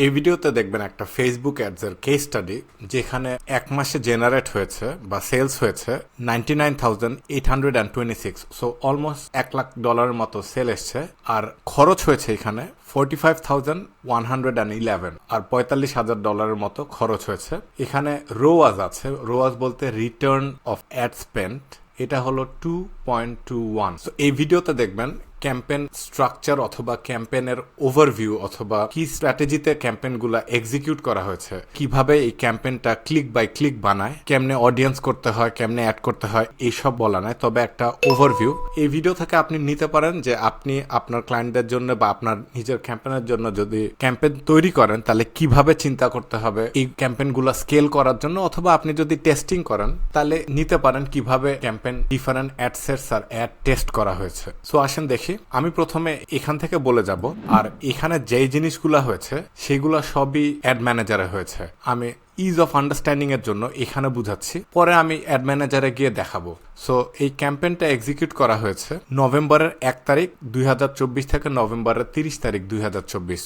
এই ভিডিওতে দেখবেন একটা ফেসবুক অ্যাডস এর কেস স্টাডি যেখানে এক মাসে জেনারেট হয়েছে বা সেলস হয়েছে ninety nine thousand eight hundred and twenty six so almost এক লাখ ডলারের মতো সেল এসছে, আর খরচ হয়েছে এখানে forty five thousand one hundred and eleven আর পঁয়তাল্লিশ হাজার ডলারের মতো খরচ হয়েছে। এখানে রোয়াজ আছে রোয়াজ বলতে রিটার্ন অফ অ্যাড স্পেন্ট এটা হলো টু পয়েন্ট টু ওয়ান এই ভিডিওতে দেখবেন ক্যাম্পেন স্ট্রাকচার অথবা ক্যাম্পেনের ওভারভিউ অথবা কি স্ট্র্যাটেজিতে ক্যাম্পেনগুলো এক্সিকিউট করা হয়েছে। কীভাবে এই ক্যাম্পেনটা ক্লিক বাই ক্লিক বানায়, কেমনে অডিয়েন্স করতে হয়, কেমনে অ্যাড করতে হয়, এইসব বলা নাই, তবে একটা ওভারভিউ এই ভিডিও থেকে আপনি নিতে পারেন যে আপনি আপনার ক্লায়েন্টদের জন্য বা আপনার নিজের ক্যাম্পেনের জন্য যদি ক্যাম্পেন তৈরি করেন, তাহলে কীভাবে চিন্তা করতে হবে? এই ক্যাম্পেনগুলো স্কেল করার জন্য অথবা আপনি যদি টেস্টিং করেন, তাহলে নিতে পারেন কীভাবে ক্যাম্পেন ডিফারেন্ট অ্যাডসেটস আর অ্যাড টেস্ট করা হয়েছে। সো আসেন দেখি আমি প্রথমে এখান থেকে বলে যাব, আর এখানে যেই জিনিসগুলো হয়েছে, সেগুলো সবই অ্যাড ম্যানেজারে হয়েছে। আমি ইজ অফ আন্ডারস্ট্যান্ডিং এর জন্য এখানে বুঝাচ্ছি, পরে আমি অ্যাড ম্যানেজারে গিয়ে দেখাবো। সো এই ক্যাম্পেইনটা এক্সিকিউট করা হয়েছে নভেম্বরের এক তারিখ দুই হাজার চব্বিশ থেকে নভেম্বরের তিরিশ তারিখ দুই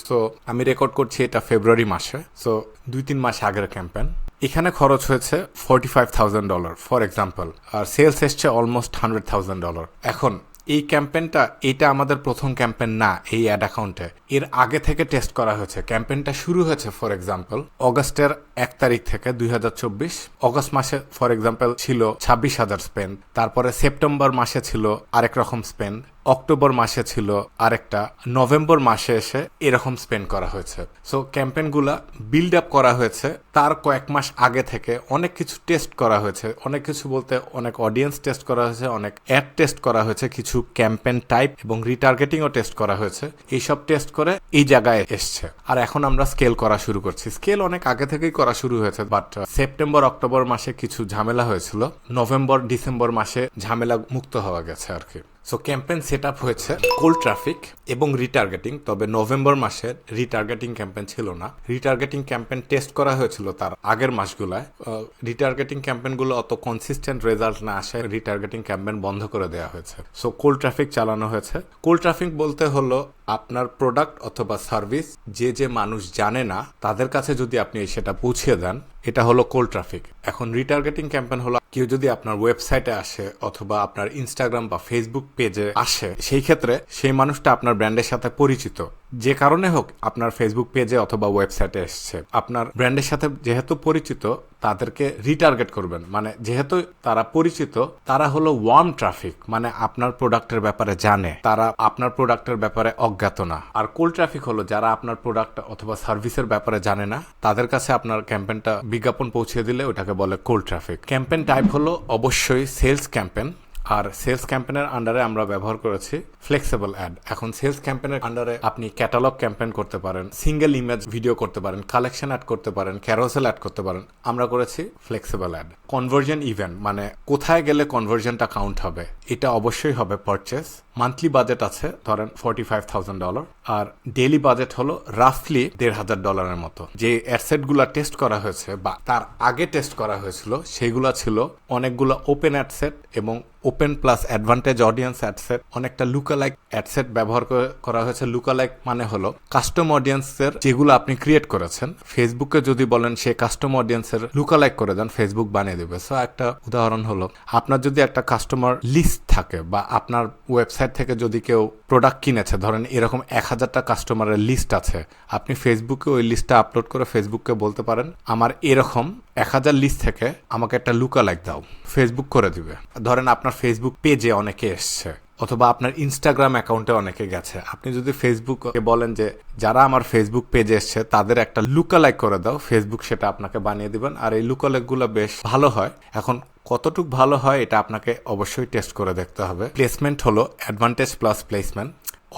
সো আমি রেকর্ড করছি এটা ফেব্রুয়ারি মাসে। সো দুই তিন মাস আগের ক্যাম্পেন এখানে খরচ হয়েছে forty five thousand dollar for example R sales এসছে অলমোস্ট হান্ড্রেড থাউজেন্ড ডলার এখন এই ক্যাম্পেনটা এটা আমাদের প্রথম ক্যাম্পেন না, এই অ্যাড অ্যাকাউন্টে এর আগে থেকে টেস্ট করা হয়েছে। ক্যাম্পেনটা শুরু হয়েছে ফর এক্সাম্পল অগস্টের এক তারিখ থেকে দুই হাজার চব্বিশ। অগস্ট মাসে ফর এক্সাম্পল ছিল ছাব্বিশ হাজার স্পেন তারপরে সেপ্টেম্বর মাসে ছিল আরেক রকম স্পেন অক্টোবর মাসে ছিল আরেকটা, নভেম্বর মাসে এসে এরকম স্পেন্ড করা হয়েছে। সো ক্যাম্পেনগুলা বিল্ড আপ করা হয়েছে। তার কয়েক মাস আগে থেকে অনেক কিছু টেস্ট করা হয়েছে। অনেক কিছু বলতে অনেক অডিয়েন্স টেস্ট করা হয়েছে, অনেক অ্যাড টেস্ট করা হয়েছে, কিছু ক্যাম্পেন টাইপ এবং রিটার্গেটিংও টেস্ট করা হয়েছে। এইসব টেস্ট করে এই জায়গায় এসছে। আর এখন আমরা স্কেল করা শুরু করছি। স্কেল অনেক আগে থেকেই করা শুরু হয়েছে বাট সেপ্টেম্বর অক্টোবর মাসে কিছু ঝামেলা হয়েছিল। নভেম্বর ডিসেম্বর মাসে ঝামেলা মুক্ত হওয়া গেছে আর কি। সো ক্যাম্পেন সেট আপ হয়েছে কোল ট্রাফিক এবং রিটার্গেটিং তবে নভেম্বর মাসে রিটার্গেটিং ক্যাম্পেন ছিল না। রিটার্গেটিং ক্যাম্পেন টেস্ট করা হয়েছিল তার আগের মাসগুলায়। রিটার্গেটিং ক্যাম্পেনগুলো অত কনসিস্টেন্ট রেজাল্ট না আসে রিটার্গেটিং ক্যাম্পেন বন্ধ করে দেওয়া হয়েছে। সো কোল ট্রাফিক চালানো হয়েছে। কোল ট্রাফিক বলতে হলো আপনার প্রোডাক্ট অথবা সার্ভিস যে যে মানুষ জানে না, তাদের কাছে যদি আপনি সেটা পৌঁছে দেন, এটা হলো কোল ট্রাফিক এখন রিটার্গেটিং ক্যাম্পেন হলো, কেউ যদি আপনার ওয়েবসাইটে আসে অথবা আপনার ইনস্টাগ্রাম বা ফেসবুক পেজে আসে, সেই ক্ষেত্রে সেই মানুষটা আপনার ব্র্যান্ডের সাথে পরিচিত। যে কারণে হোক আপনার ফেসবুক পেজে অথবা ওয়েবসাইটে এসছে। আপনার ব্র্যান্ডের সাথে যেহেতু পরিচিত, তাদেরকে রিটার্গেট করবেন। মানে যেহেতু তারা পরিচিত, তারা হলো ওয়ার্ম ট্রাফিক মানে আপনার প্রোডাক্টের ব্যাপারে জানে। তারা আপনার প্রোডাক্টের ব্যাপারে অজ্ঞাত না। আর কোল্ড ট্রাফিক হলো যারা আপনার প্রোডাক্ট অথবা সার্ভিসের ব্যাপারে জানে না, তাদের কাছে আপনার ক্যাম্পেনটা বিজ্ঞাপন পৌঁছে দিলে ওটাকে বলে কোল্ড ট্রাফিক ক্যাম্পেন টাইপ হলো অবশ্যই সেলস ক্যাম্পেন আর সেলস ক্যাম্পেনের আন্ডারে আমরা ব্যবহার করেছি ফ্লেক্সিবল অ্যাড এখন সেলস ক্যাম্পেনের আন্ডারে আপনি ক্যাটালগ ক্যাম্পেন করতে পারেন সিঙ্গেল ইমেজ ভিডিও করতে পারেন কালেকশন অ্যাড করতে পারেন ক্যারোসেল অ্যাড করতে পারেন, আমরা করেছি ফ্লেক্সিবল অ্যাড কনভার্জন ইভেন্ট মানে কোথায় গেলে কনভার্জনটা কাউন্ট হবে, এটা অবশ্যই হবে পারচেস মান্থলি বাজেট আছে ধরেন ফর্টি ফাইভ থাউজেন্ড ডলার আর ডেইলি বাজেট হলো রাফলি দেড় হাজার ডলারের মতো। যে অ্যাডসেটগুলো টেস্ট করা হয়েছে বা তার আগে টেস্ট করা হয়েছিল, সেগুলো ছিল অনেকগুলো ওপেন অ্যাডসেট এবং open plus advantage audience ad set অনেকটা লুকালাইক অ্যাডসেট ব্যবহার করা হয়েছে। লুকালাইক মানে হলো কাস্টম অডিয়েন্সের যেগুলো আপনি ক্রিয়েট করেছেন। ফেসবুকে যদি বলেন সে কাস্টম অডিয়েন্সের লুকালাইক করে দেন ফেসবুক বানিয়ে দেবে। সো একটা উদাহরণ হলো, আপনার যদি একটা কাস্টমার লিস্ট থাকে বা আপনার ওয়েবসাইট থেকে যদি কেউ প্রোডাক্ট কিনেছে, ধরেন এরকম এক হাজারটা কাস্টমারের লিস্ট আছে, আপনি ফেসবুকে ওই লিস্টটা আপলোড করে ফেসবুককে বলতে পারেন, আমার এরকম এক হাজার লিস্ট থেকে আমাকে একটা লুকা লাইক দাও ফেসবুক করে দিবে। ধরেন আপনার ফেসবুক পেজে অনেকে এসছে, অথবা আপনার ইনস্টাগ্রাম অ্যাকাউন্টে অনেকে গেছে। আপনি যদি ফেসবুকে বলেন যে, যারা আমার ফেসবুক পেজে এসছে, তাদের একটা লুকালাইক করে দাও ফেসবুক সেটা আপনাকে বানিয়ে দিবেন। আর এই লুকালাইকগুলো বেশ ভালো হয়। এখন কতটুক ভালো হয় এটা আপনাকে অবশ্যই টেস্ট করে দেখতে হবে। প্লেসমেন্ট হলো অ্যাডভান্টেজ প্লাস প্লেসমেন্ট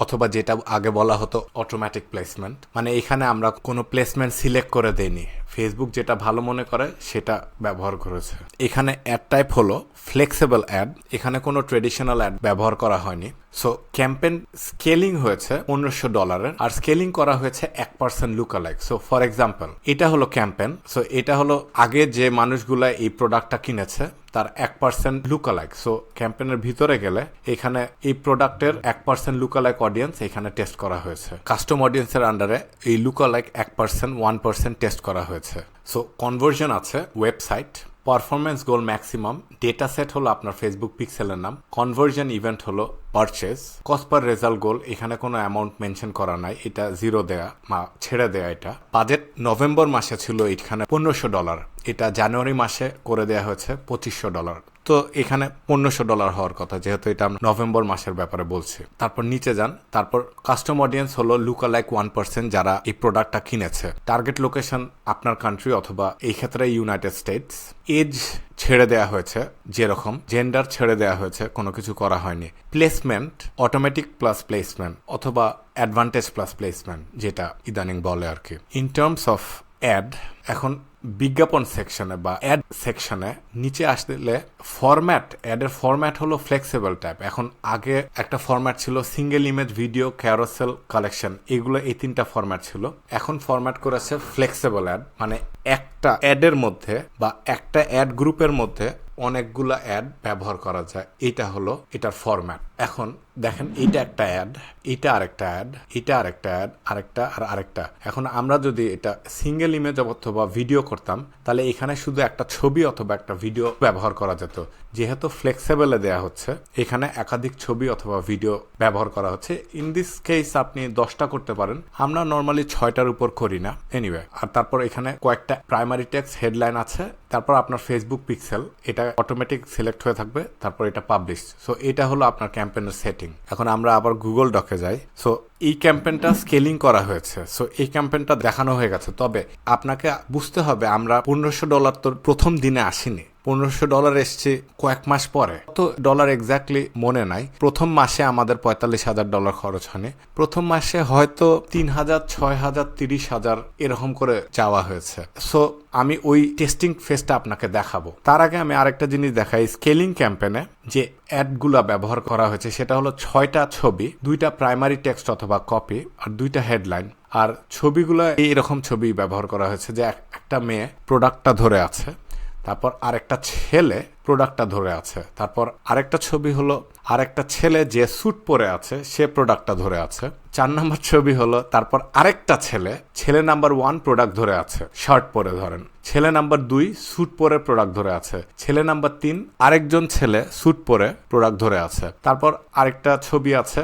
অথবা যেটা আগে বলা হতো অটোমেটিক প্লেসমেন্ট মানে এখানে আমরা কোনো প্লেসমেন্ট সিলেক্ট করে দেইনি। ফেসবুক যেটা ভালো মনে করে সেটা ব্যবহার করেছে। এখানে অ্যাড টাইপ হলো ফ্লেক্সিবল অ্যাড এখানে কোনো ট্রেডিশনাল অ্যাড ব্যবহার করা হয়নি। সো ক্যাম্পেন স্কেলিং হয়েছে পনেরোশো ডলারের আর স্কেলিং করা হয়েছে এক percent lookalike so for example এটা হলো ক্যাম্পেন সো এটা হলো আগে যে মানুষগুলা এই প্রোডাক্টটা কিনেছে, তার এক পার্সেন্ট লুকালাইক সো ক্যাম্পেনের ভিতরে গেলে এখানে এই প্রোডাক্টের এক পার্সেন্ট লুকালাইক অডিয়েন্স এখানে টেস্ট করা হয়েছে। কাস্টম অডিয়েন্সের আন্ডারে এই লুকালাইক এক পার্সেন্ট ওয়ান পার্সেন্ট টেস্ট করা হয়েছে। সো কনভার্জন আছে website performance goal maximum data set হলো আপনার ফেসবুক পিক্সেলের নাম কনভার্জন ইভেন্ট হলো purchase cost per per result goal এখানে কোনো অ্যামাউন্ট মেনশন করা নাই, এটা জিরো দেয়া বা ছেড়ে দেয়া এটা। বাজেট নভেম্বর মাসে ছিল এখানে পনেরোশো ডলার এটা জানুয়ারি মাসে করে দেয়া হয়েছে পঁচিশশো ডলার তো এখানে পনেরোশো ডলার হওয়ার কথা, যেহেতু এটা নভেম্বর মাসের ব্যাপারে বলছি। তারপর নিচে যান, তারপর কাস্টম অডিয়েন্স হলো লুকা লাইক ওয়ান পার্সেন্ট যারা এই প্রোডাক্টটা কিনেছে। টার্গেট লোকেশন আপনার কান্ট্রি অথবা এই ক্ষেত্রে ইউনাইটেড স্টেটস। এজ ছেড়ে দেয়া হয়েছে, যেরকম। জেন্ডার ছেড়ে দেয়া হয়েছে, কোনো কিছু করা হয়নি। প্লেসমেন্ট, অটোমেটিক প্লাস প্লেসমেন্ট অথবা অ্যাডভান্টেজ প্লাস প্লেসমেন্ট, যেটা ইদানিং বলে আর কি। ইন টার্মস অফ অ্যাড, এখন বিজ্ঞাপন সেকশনে বা অ্যাড সেকশনে নিচে আসলে ফরম্যাট অ্যাডের ফরম্যাট হলো ফ্লেক্সিবল টাইপ এখন আগে একটা ফরম্যাট ছিল single image video carousel collection এগুলো এই তিনটা ফরম্যাট ছিল। এখন ফরম্যাট করেছে ফ্লেক্সিবল অ্যাড মানে একটা অ্যাডের মধ্যে বা একটা অ্যাড গ্রুপের মধ্যে অনেকগুলা অ্যাড ব্যবহার করা যায়। এটা হলো এটার ফরম্যাট এখন দেখেন, এটা একটা অ্যাড এটা আরেকটা অ্যাড এটা আরেকটা অ্যাড আরেকটা আর আরেকটা। এখন আমরা যদি এটা সিঙ্গেল ইমেজ অথবা ভিডিও করতাম, তাহলে এখানে শুধু একটা ছবি অথবা একটা ভিডিও ব্যবহার করা যেত। যেহেতু ফ্লেক্সিবলে দেয়া হচ্ছে, এখানে একাধিক ছবি অথবা ভিডিও ব্যবহার করা হচ্ছে। ইন দিস কেস আপনি দশটা করতে পারেন। আমরা নর্মালি ছয়টার উপর করি না। এনিওয়ে আর তারপর এখানে কয়েকটা প্রাইমারি টেক্সট হেডলাইন আছে। তারপর আপনার ফেসবুক পিক্সেল এটা অটোমেটিক সিলেক্ট হয়ে থাকবে, তারপর এটা পাবলিশ সো এটা হলো আপনার ক্যাম্পেনের সেটিং এখন আমরা আবার গুগল ডকে যাই। সো এই ক্যাম্পেনটা স্কেলিং করা হয়েছে। সো এই ক্যাম্পেনটা দেখানো হয়ে গেছে। তবে আপনাকে বুঝতে হবে, আমরা পনেরোশো ডলার তো প্রথম দিনে আসিনি। পনেরোশো ডলার এসছে কয়েক মাস পরে। তো ডলার এক্স্যাক্টলি মনে নাই। প্রথম মাসে আমাদের পঁয়তাল্লিশ হাজার ডলার খরচ হয়নি। প্রথম মাসে হয়তো তিন হাজার, ছয় হাজার, তিরিশ হাজার এরকম করে যাওয়া হয়েছে। সো আমি ওই টেস্টিং ফেসটা আপনাকে দেখাবো। তার আগে আমি আরেকটা জিনিস দেখাই স্কেলিং ক্যাম্পেনে যে অ্যাডগুলা ব্যবহার করা হয়েছে, সেটা হলো ছয়টা ছবি, দুইটা প্রাইমারি টেক্সট অথবা কপি আর দুইটা হেডলাইন আর ছবিগুলো এইরকম ছবি ব্যবহার করা হয়েছে যে এক- একটা মেয়ে প্রোডাক্টটা ধরে আছে। তারপর আরেকটা ছেলে প্রোডাক্টটা ধরে আছে। তারপর আরেকটা ছবি হলো আরেকটা ছেলে যে স্যুট পরে আছে, সে প্রোডাক্টটা ধরে আছে। চার নম্বর ছবি হলো, তারপর আরেকটা ছেলে ছেলে নাম্বার ওয়ান প্রোডাক্ট ধরে আছে শার্ট পরে ধরেন। ছেলে নাম্বার দুই স্যুট পরে প্রোডাক্ট ধরে আছে। ছেলে নাম্বার তিন, আরেকজন ছেলে স্যুট পরে প্রোডাক্ট ধরে আছে। তারপর আরেকটা ছবি আছে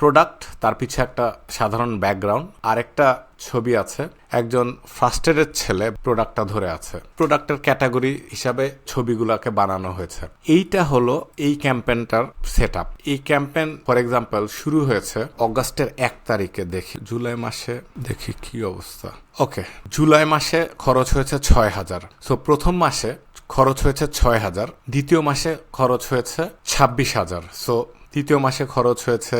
প্রোডাক্ট তার পিছে একটা সাধারণ ব্যাকগ্রাউন্ড আরেকটা ছবি আছে, একজন ফার্স্টেডের ছেলে প্রোডাক্টটা ধরে আছে। প্রোডাক্টের ক্যাটাগরি হিসাবে ছবিগুলোকে বানানো হয়েছে। এইটা হলো এই ক্যাম্পেনটার সেট আপ এই ক্যাম্পেন ফর এক্সাম্পল শুরু হয়েছে অগাস্টের এক তারিখে। দেখি, জুলাই মাসে, দেখি কি অবস্থা। ওকে জুলাই মাসে খরচ হয়েছে ছয় হাজার। সো প্রথম মাসে খরচ হয়েছে ছয় হাজার, দ্বিতীয় মাসে খরচ হয়েছে ছাব্বিশ হাজার। সো তৃতীয় মাসে খরচ হয়েছে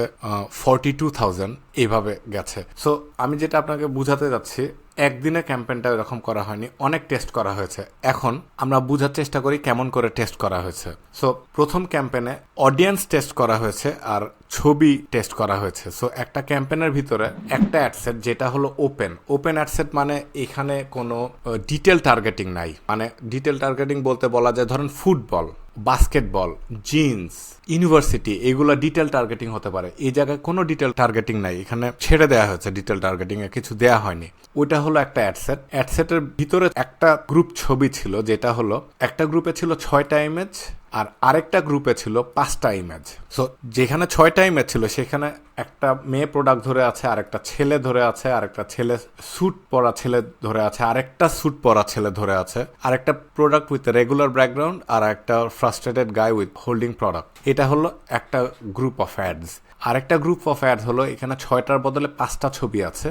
ফর্টি টু থাউজেন্ড এইভাবে গেছে। সো আমি যেটা আপনাকে বুঝাতে যাচ্ছি একদিনে ক্যাম্পেনটা এরকম করা হয়নি, অনেক টেস্ট করা হয়েছে। এখন আমরা বোঝার চেষ্টা করি কেমন করে টেস্ট করা হয়েছে। সো প্রথম ক্যাম্পেনে অডিয়েন্স টেস্ট করা হয়েছে আর ছবি টেস্ট করা হয়েছে। সো একটা ক্যাম্পেনের ভিতরে একটা অ্যাডসেট যেটা হলো ওপেন ওপেন অ্যাডসেট মানে এখানে কোনো ডিটেল টার্গেটিং নাই। মানে ডিটেল টার্গেটিং বলতে বলা যায় ধরেন ফুটবল বাস্কেটবল জিন্স ইউনিভার্সিটি এগুলো ডিটেল টার্গেটিং হতে পারে। এই জায়গায় কোনো ডিটেল টার্গেটিং নাই। এখানে ছেড়ে দেওয়া হয়েছে ডিটেল টার্গেটিং এ কিছু দেওয়া হয়নি। ওইটা হলো একটা অ্যাডসেট অ্যাডসেটের ভিতরে একটা গ্রুপ ছবি ছিল, যেটা হলো, একটা গ্রুপে ছিল ছয়টা ইমেজ আর আরেকটা গ্রুপে ছিল পাঁচটা ইমেজ সো যেখানে ছয়টা ইমেজ ছিল, সেখানে একটা মেয়ে প্রোডাক্ট ধরে আছে, আরেকটা ছেলে ধরে আছে, আরেকটা ছেলে স্যুট পরা ছেলে ধরে আছে, আরেকটা স্যুট পরা ছেলে ধরে আছে, আরেকটা প্রোডাক্ট উইথ রেগুলার ব্যাকগ্রাউন্ড আর একটা frustrated guy with holding product এটা হলো একটা গ্রুপ অফ অ্যাডস আরেকটা গ্রুপ অফ অ্যাড হলো, এখানে ছয়টার বদলে পাঁচটা ছবি আছে।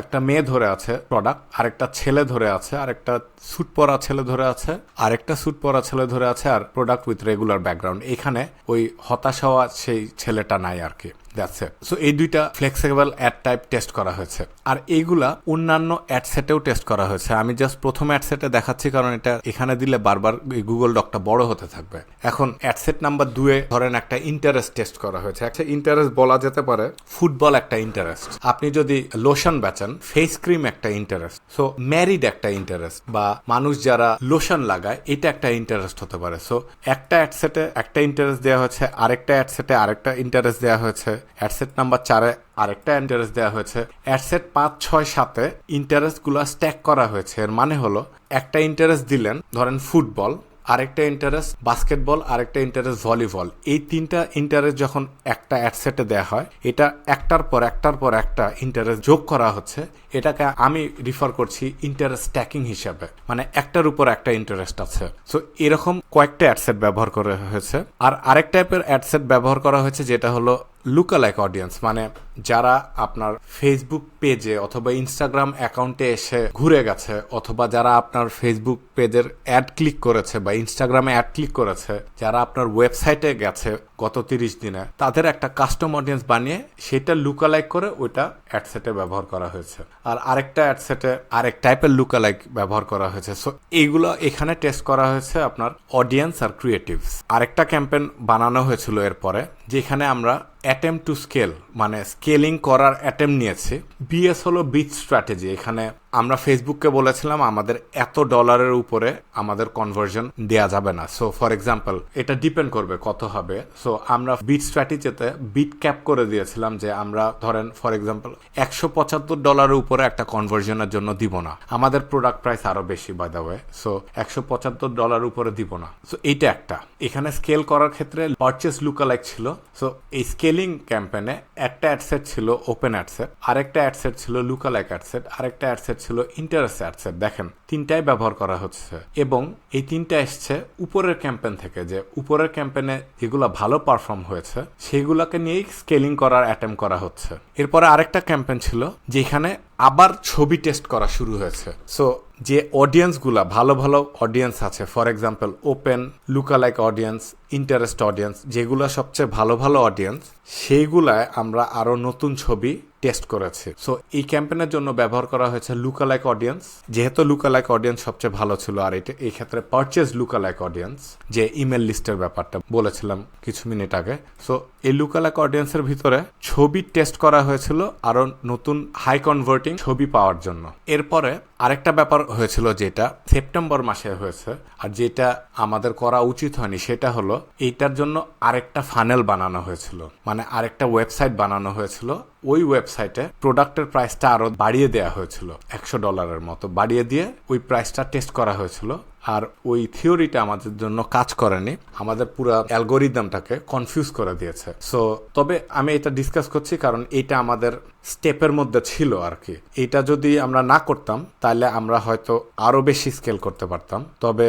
একটা মেয়ে ধরে আছে প্রোডাক্ট আরেকটা ছেলে ধরে আছে, আরেকটা স্যুট পরা ছেলে ধরে আছে, আরেকটা স্যুট পরা ছেলে ধরে আছে, আর প্রোডাক্ট উইথ রেগুলার ব্যাকগ্রাউন্ড এখানে ওই হতাশা সেই ছেলেটা নাই আর কি। দ্যাটস ইট সো এই দুইটা ফ্লেক্সিবল অ্যাড টাইপ টেস্ট করা হয়েছে। আর এইগুলা অন্যান্য অ্যাড সেটেও টেস্ট করা হয়েছে। আমি জাস্ট প্রথম অ্যাড সেটে দেখাচ্ছি কারণ এটা এখানে দিলে বারবার গুগল ডকটা বড় হতে থাকবে। এখন অ্যাড সেট নাম্বার দুয়ে ধরেন একটা ইন্টারেস্ট টেস্ট করা হয়েছে। একটা ইন্টারেস্ট বলা যেতে পারে ফুটবল একটা ইন্টারেস্ট আপনি যদি লোশন বেচেন ফেস ক্রিম একটা ইন্টারেস্ট সো ম্যারিড একটা ইন্টারেস্ট বা মানুষ যারা লোশন লাগায়, এটা একটা ইন্টারেস্ট হতে পারে। সো একটা অ্যাড সেটে একটা ইন্টারেস্ট দেওয়া হয়েছে, আরেকটা অ্যাড সেটে আরেকটা ইন্টারেস্ট দেওয়া হয়েছে। অ্যাড সেট নাম্বার চারে আরেকটা ইন্টারেস্ট দেওয়া হয়েছে। অ্যাড সেট পাঁচ ছয় সাতে ইন্টারেস্টগুলো স্ট্যাক করা হয়েছে। এর মানে হলো, একটা ইন্টারেস্ট দিলেন, ধরেন ফুটবল, আরেকটা ইন্টারেস্ট বাস্কেটবল আরেকটা ইন্টারেস্ট ভলিবল এই তিনটা ইন্টারেস্ট যখন একটা অ্যাডসেটে দেওয়া হয়, এটা একটার পর একটার পর একটা ইন্টারেস্ট যোগ করা হচ্ছে। এটাকে আমি রিফার করছি ইন্টারেস্ট স্ট্যাকিং হিসাবে। মানে একটার উপর একটা ইন্টারেস্ট আছে। সো এরকম কয়েকটা অ্যাডসেট ব্যবহার করা হয়েছে। আর আরেক টাইপের অ্যাডসেট ব্যবহার করা হয়েছে, যেটা হলো লুকালাইক অডিয়েন্স মানে যারা আপনার ফেসবুক পেজে অথবা ইনস্টাগ্রাম অ্যাকাউন্টে এসে ঘুরে গেছে, অথবা যারা আপনার ফেসবুক পেজের অ্যাড ক্লিক করেছে বা ইনস্টাগ্রামে অ্যাড ক্লিক করেছে, যারা আপনার ওয়েবসাইটে গেছে গত তিরিশ দিনে তাদের একটা কাস্টম অডিয়েন্স বানিয়ে সেটা লুকালাইক করে ওইটা অ্যাডসেটে ব্যবহার করা হয়েছে। আর আরেকটা অ্যাডসেটে আরেক টাইপের লুকালাইক ব্যবহার করা হয়েছে। সো এইগুলো এখানে টেস্ট করা হয়েছে আপনার অডিয়েন্স আর ক্রিয়েটিভস আরেকটা ক্যাম্পেন বানানো হয়েছিল এরপরে, যেখানে আমরা অ্যাটেম টু স্কেল মানে স্কেলিং করার অ্যাটেম নিয়েছি। বিএস হলো বিচ স্ট্র্যাটেজি এখানে আমরা ফেসবুককে বলেছিলাম, আমাদের এত ডলারের উপরে আমাদের কনভার্জন দেয়া যাবে না। সো ফর এক্সাম্পল এটা ডিপেন্ড করবে কত হবে। সো আমরা বিট স্ট্র্যাটেজিতে বিট ক্যাপ করে দিয়েছিলাম যে আমরা, ধরেন ফর এক্সাম্পল একশো পঁচাত্তর ডলারের উপরে একটা কনভার্জনের জন্য দিব না। আমাদের প্রোডাক্ট প্রাইস আরও বেশি বাই দ্য সো একশো পঁচাত্তর ডলার উপরে দিব না। সো এইটা একটা। এখানে স্কেল করার ক্ষেত্রে পারচেস লুকালাইক ছিল। সো এই স্কেলিং ক্যাম্পেনে একটা অ্যাডসেট ছিল ওপেন অ্যাডসেট আরেকটা অ্যাডসেট ছিল লুকালাইক অ্যাডসেট আরেকটা অ্যাডসেট ছিল ইন্টারেস্ট অ্যাডসেট দেখেন। তিনটাই ব্যবহার করা হচ্ছে। এবং এই তিনটা এসছে উপরের ক্যাম্পেন থেকে যে উপরের ক্যাম্পেনে যেগুলো ভালো পারফর্ম হয়েছে, সেগুলোকে নিয়েই স্কেলিং করার অ্যাটেম্প করা হচ্ছে। এরপরে আরেকটা ক্যাম্পেন ছিল যেখানে আবার ছবি টেস্ট করা শুরু হয়েছে। সো যে অডিয়েন্সগুলা ভালো ভালো অডিয়েন্স আছে for example open lookalike audience interest audience যেগুলো সবচেয়ে ভালো ভালো অডিয়েন্স সেইগুলায় আমরা আরও নতুন ছবি টেস্ট করেছি। সো এই ক্যাম্পেনের জন্য ব্যবহার করা হয়েছে লুকালাইক অডিয়েন্স যেহেতু লুকালাইক অডিয়েন্স সবচেয়ে ভালো ছিল, আর এটা এই ক্ষেত্রে পারচেজ লুকালাইক অডিয়েন্স যে ইমেল লিস্টের ব্যাপারটা বলেছিলাম কিছু মিনিট আগে। সো এই লুকালাইক অডিয়েন্সের ভিতরে ছবি টেস্ট করা হয়েছিল আরও নতুন হাই কনভার্টিং ছবি পাওয়ার জন্য। এরপরে আরেকটা ব্যাপার হয়েছিল যেটা সেপ্টেম্বর মাসে হয়েছে, আর যেটা আমাদের করা উচিত হয়নি, সেটা হলো এইটার জন্য আরেকটা ফানেল বানানো হয়েছিল। মানে আরেকটা ওয়েবসাইট বানানো হয়েছিল ওই ওয়েবসাইটে প্রোডাক্টের প্রাইসটা আরও বাড়িয়ে দেওয়া হয়েছিল, একশো ডলারের মতো। বাড়িয়ে দিয়ে ওই প্রাইসটা টেস্ট করা হয়েছিল, আর ওই থিওরিটা আমাদের জন্য কাজ করেনি। আমাদের পুরো অ্যালগোরিদমটাকে কনফিউজ করে দিয়েছে। সো তবে আমি এটা ডিসকাস করছি কারণ এটা আমাদের স্টেপের মধ্যে ছিল আর কি। এটা যদি আমরা না করতাম, তাহলে আমরা হয়তো আরও বেশি স্কেল করতে পারতাম। তবে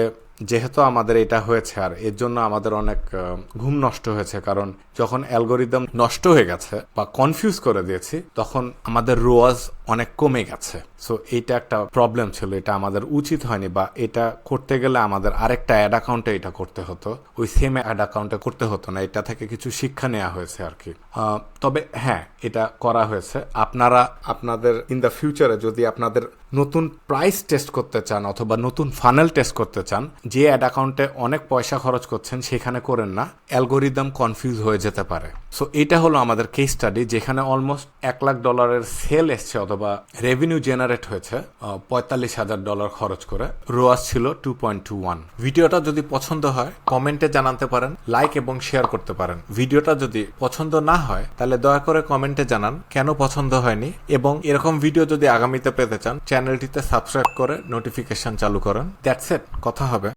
যেহেতু আমাদের এটা হয়েছে আর এর জন্য আমাদের অনেক ঘুম নষ্ট হয়েছে, কারণ যখন অ্যালগোরিদম নষ্ট হয়ে গেছে বা কনফিউজ করে দিয়েছি, তখন আমাদের রোয়াজ অনেক কমে গেছে। সো এটা একটা প্রবলেম ছিল, এটা আমাদের উচিত হয়নি বা এটা করতে গেলে আমাদের আরেকটা অ্যাড অ্যাকাউন্টে এটা করতে হতো। ওই সেম অ্যাড অ্যাকাউন্টে করতে হতো না, এটা থেকে কিছু শিক্ষা নেওয়া হয়েছে আর কি। তবে হ্যাঁ এটা করা হয়েছে। আপনারা, আপনাদের ইন দ্য ফিউচারে যদি আপনাদের নতুন প্রাইস টেস্ট করতে চান অথবা নতুন ফানেল টেস্ট করতে চান, যে অ্যাড অ্যাকাউন্টে অনেক পয়সা খরচ করছেন, সেখানে করেন না। অ্যালগোরিদম কনফিউজ হয়ে যেতে পারে। সো এটা হলো আমাদের কেস স্টাডি যেখানে অলমোস্ট এক লাখ ডলারের সেল এসছে অথবা রেভিনিউ জেনারেট হয়েছে পঁয়তাল্লিশ হাজার ডলার খরচ করে। রোয়াস ছিল টু পয়েন্ট টু ওয়ান ভিডিওটা যদি পছন্দ হয়, কমেন্টে জানাতে পারেন লাইক এবং শেয়ার করতে পারেন। ভিডিওটা যদি পছন্দ না হয়, তাহলে দয়া করে কমেন্টে জানান কেন পছন্দ হয়নি এবং এরকম ভিডিও যদি আগামীতে পেতে চান চ্যানেলটিতে সাবস্ক্রাইব করে নোটিফিকেশন চালু করেন। দ্যাটস ইট কথা হবে।